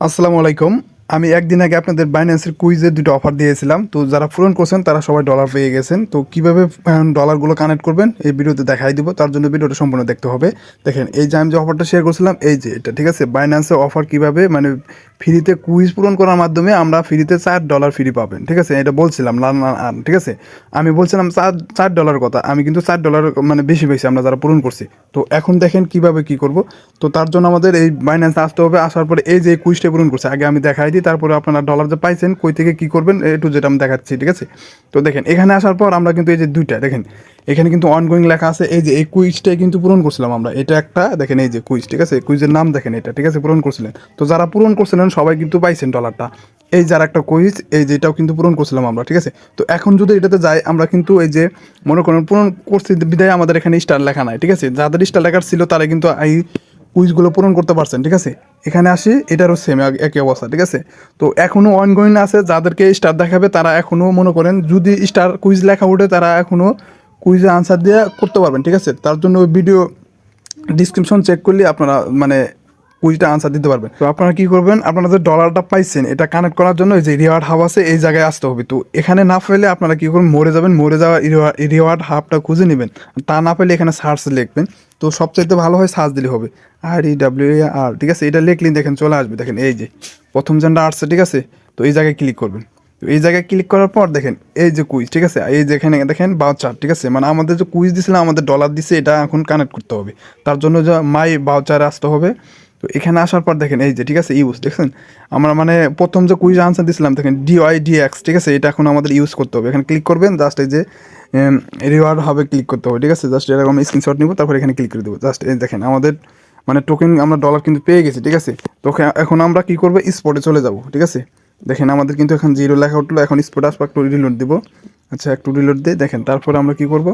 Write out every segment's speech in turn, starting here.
আসসালামু আলাইকুম। আমি একদিন আগে আপনাদের বাইন্যান্সের কুইজের দুটো অফার দিয়েছিলাম। তো যারা পূরণ করছেন, তারা সবাই ডলার পেয়ে গেছেন। তো কীভাবে ডলারগুলো কানেক্ট করবেন, এই ভিডিওতে দেখাই দিব। তার জন্য ভিডিওটা সম্পূর্ণ দেখতে হবে। দেখেন, এই যে আমি যে অফারটা শেয়ার করছিলাম, এই যে এটা, ঠিক আছে? বাইন্যান্সের অফার কীভাবে মানে ফ্রিতে কুইজ পূরণ করার মাধ্যমে আমরা ফ্রিতে চার ডলার ফ্রি পাবেন, ঠিক আছে? এটা বলছিলাম ঠিক আছে? আমি বলছিলাম চার চার ডলার কথা। আমি কিন্তু চার ডলার মানে বেশি পেয়েছি আমরা যারা পূরণ করছি। তো এখন দেখেন কীভাবে কি করব। তো তার জন্য আমাদের এই বাইন্যান্স আসতে হবে। আসার পরে এই যে কুইজটা পূরণ করছে, আগে আমি দেখাই দিই তারপরে আপনারা ডলার যে পাইছেন, কই থেকে কি করবেন একটু যেটা আমি দেখাচ্ছি, ঠিক আছে? তো দেখেন, এখানে আসার পর আমরা কিন্তু এই যে দুইটা, দেখেন, এখানে কিন্তু অনগোয়িং লেখা আছে, এই যে এই কুইজটাই কিন্তু পূরণ করছিলাম আমরা। এটা একটা, দেখেন, এই যে কুইজ, ঠিক আছে? কুইজের নাম দেখেন এটা, ঠিক আছে? পূরণ করছিলেন। তো যারা পূরণ করছিলেন, সবাই কিন্তু পাইছেন ডলারটা এই যার একটা কুইজ, এই যে এটাও কিন্তু পূরণ করছিলাম আমরা, ঠিক আছে? তো এখন যদি এটাতে যাই, আমরা কিন্তু এই যে মনে করেন পূরণ করছি বিদায় আমাদের এখানে স্টার লেখা নাই, ঠিক আছে? যাদের স্টার লেখার ছিল, তারা কিন্তু এই কুইজগুলো পূরণ করতে পারছেন, ঠিক আছে? এখানে আসি, এটারও সেম একই অবস্থা, ঠিক আছে? তো এখনও অনগোয়িং আছে, যাদেরকে স্টার দেখাবে তারা এখনও মনে করেন যদি স্টার কুইজ লেখা উঠে তারা এখনও কুইজে আনসার দিয়ে করতে পারবেন, ঠিক আছে? তার জন্য ভিডিও ডিসক্রিপশন চেক করলে আপনারা মানে কুইজটা আনসার দিতে পারবেন। তো আপনারা কি করবেন? আপনারা যে ডলারটা পাইছেন, এটা কানেক্ট করার জন্য যে রিওয়ার্ড হাব আছে, এই জায়গায় আসতে হবে। তো এখানে না পেলে আপনারা কি করবেন? মরে যাবেন, মরে যাওয়া রিওয়ার্ড হাবটা খুঁজে নেবেন। তা না পেলে এখানে সার্চ লিখবেন। তো সবচাইতে ভালো হয় সার্চ দিলে হবে। আর ই ডাব্লিউ আর ঠিক আছে? এটা লিখলেন দেখেন চলে আসবে। দেখেন এই যে, প্রথম যেটা আসছে, ঠিক আছে? তো এই জায়গায় ক্লিক করবেন। তো এই জায়গায় ক্লিক করার পর দেখেন, এই যে কুইজ ঠিক আছে? এই যেখানে দেখেন বাউচার ঠিক আছে? মানে আমাদের যে কুইজ দিয়েছিলাম আমাদের ডলার দিছে, এটা এখন কানেক্ট করতে হবে। তার জন্য যে মাই বাউচারে আসতে হবে। তো এখানে আসার পর দেখেন, এই যে, ঠিক আছে ইউজ দেখছেন? আমরা মানে প্রথম যে কুইজ আনসার দিয়েছিলাম দেখেন ডিওয়াই ডিএক্স ঠিক আছে? এটা এখন আমাদের ইউজ করতে হবে। এখানে ক্লিক করবেন জাস্ট এই যে রিওয়ার্ড হবে ক্লিক করতে হবে, ঠিক আছে? জাস্ট এরকম স্ক্রিনশট নিব, তারপর এখানে ক্লিক করে দেবো। জাস্ট এই দেখেন, আমাদের মানে টোকেন আমরা ডলার কিন্তু পেয়ে গেছি, ঠিক আছে? তো এখন আমরা কি করব? স্পটে চলে যাব, ঠিক আছে? দেখেন, আমাদের কিন্তু এখন জিরো লেখা উঠল, এখন স্পট আসব, একটু রিলোড দিব। আচ্ছা একটু রিলোড দিয়ে দেখেন, তারপরে আমরা কি করব?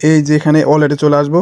এই যে এখানে অলরেডি চলে আসব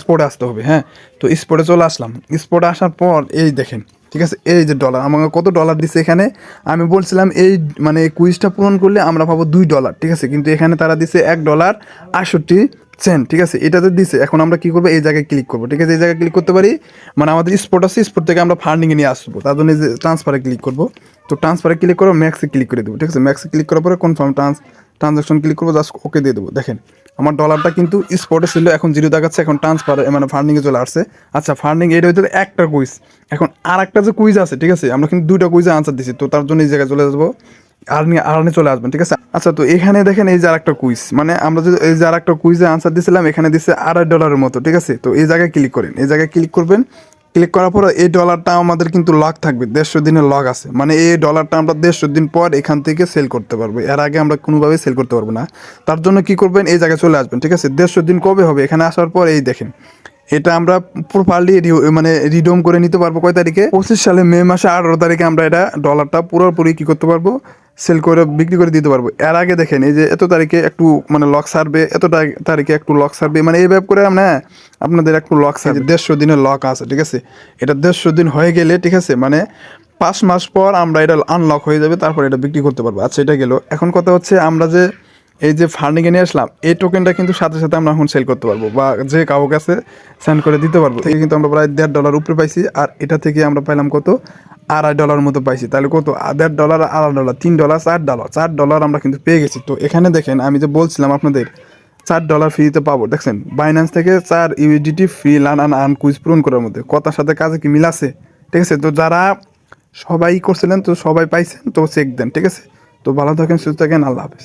স্পটে আসতে হবে হ্যাঁ? তো স্পটে চলে আসলাম। স্পটে আসার পর এই দেখেন ঠিক আছে? এই যে ডলার আমাকে কত ডলার দিছে এখানে? আমি বলছিলাম এই মানে কুইজটা পূরণ করলে আমরা পাবো দুই ডলার ঠিক আছে? কিন্তু এখানে তারা দিছে এক ডলার আটষট্টি সেন্ট ঠিক আছে? এটাতে দিছে। এখন আমরা কি করব? এই জায়গায় ক্লিক করব ঠিক আছে? এই জায়গায় ক্লিক করতে পারি মানে আমাদের স্পট আছে স্পট থেকে আমরা ফান্ডিংয়ে নিয়ে আসব। তার জন্য যে ট্রান্সফারে ক্লিক করব। তো ট্রান্সফারে ক্লিক করব ম্যাক্সে ক্লিক করে দেবো ঠিক আছে? ম্যাক্সে ক্লিক করার পরে কনফার্ম ট্রান্স ট্রানজাকশন ক্লিক করব জাস্ট ওকে দিয়ে দেবো। দেখেন, আমার ডলারটা কিন্তু স্পটে ছিল, এখন জিরো দেখাচ্ছে, এখন ট্রান্সফার মানে ফান্ডিংয়ে চলে আসছে। আচ্ছা ফান্ডিং এটা হইতে একটা কুইজ এখন আর একটা যে কুইজ আছে, ঠিক আছে, আমরা কিন্তু দুইটা কুইজে আনসার দিছি, তো তার জন্য এই জায়গায় চলে যাব আর্নি আর্নে চলে আসবেন, ঠিক আছে? আচ্ছা তো এখানে দেখেন এই যে আর একটা কুইজ মানে আমরা যদি এই যে আর একটা কুইজে আনসার দিছিলাম, এখানে দিচ্ছে আড়াই ডলারের মতো, ঠিক আছে? তো এই জায়গায় ক্লিক করেন। এই জায়গায় ক্লিক করবেন ক্লিক করার পর এই ডলারটা আমাদের কিন্তু লক থাকবে, দেড়শো দিনের লক আছে। মানে এই ডলারটা আমরা দেড়শো দিন পর এখান থেকে সেল করতে পারব। এর আগে আমরা কোনোভাবেই সেল করতে পারব না। তার জন্য কি করবেন? এই জায়গায় চলে আসবেন, ঠিক আছে? দেড়শো দিন কবে হবে? এখানে আসার পর এই দেখেন, এটা আমরা প্রপারলি মানে রিডম করে নিতে পারব কয় তারিখে? পঁচিশ সালে মে মাসে আঠারো তারিখে আমরা এটা ডলারটা পুরোপুরি কি করতে পারব? সেল করে বিক্রি করে দিতে পারব। এর আগে দেখেন, এই যে এত তারিখে একটু মানে লক সারবে, এত তারিখে একটু লক সারবে মানে এইভাবে করে আমরা আপনাদের একটু লক সারবে। দেড়শো দিনের লক আছে, ঠিক আছে? এটা দেড়শো দিন হয়ে গেলে, ঠিক আছে মানে পাঁচ মাস পর আমরা এটা আনলক হয়ে যাবে, তারপর এটা বিক্রি করতে পারব। আচ্ছা এটা গেল। এখন কথা হচ্ছে আমরা যে, এই যে ফান্ডিংয়ে নিয়ে আসলাম, এই টোকেনটা কিন্তু সাথে সাথে আমরা এখন সেল করতে পারব, বা যে কারও কাছে সেন্ড করে দিতে পারব। থেকে কিন্তু আমরা প্রায় দেড় ডলার উপরে পাইছি, আর এটা থেকে আমরা পাইলাম কত? আড়াই ডলার মতো পাইছি। তাহলে কত? দেড় ডলার আড়াই ডলার তিন ডলার চার ডলার চার ডলার আমরা কিন্তু পেয়ে গেছি। তো এখানে দেখেন, আমি যে বলছিলাম আপনাদের, চার ডলার ফ্রিতে পাবো। দেখছেন? বাইন্যান্স থেকে চার ইউডিটি ফ্রি লান আন আন কুইজ পূরণ করার মধ্যে। কথার সাথে কাজে কি মিল আছে? ঠিক আছে? তো যারা সবাই করছিলেন, তো সবাই পাইছেন, তো চেক দেন। ঠিক আছে? তো ভালো থাকেন, সুস্থ থাকেন। আল্লাহ হাফেজ।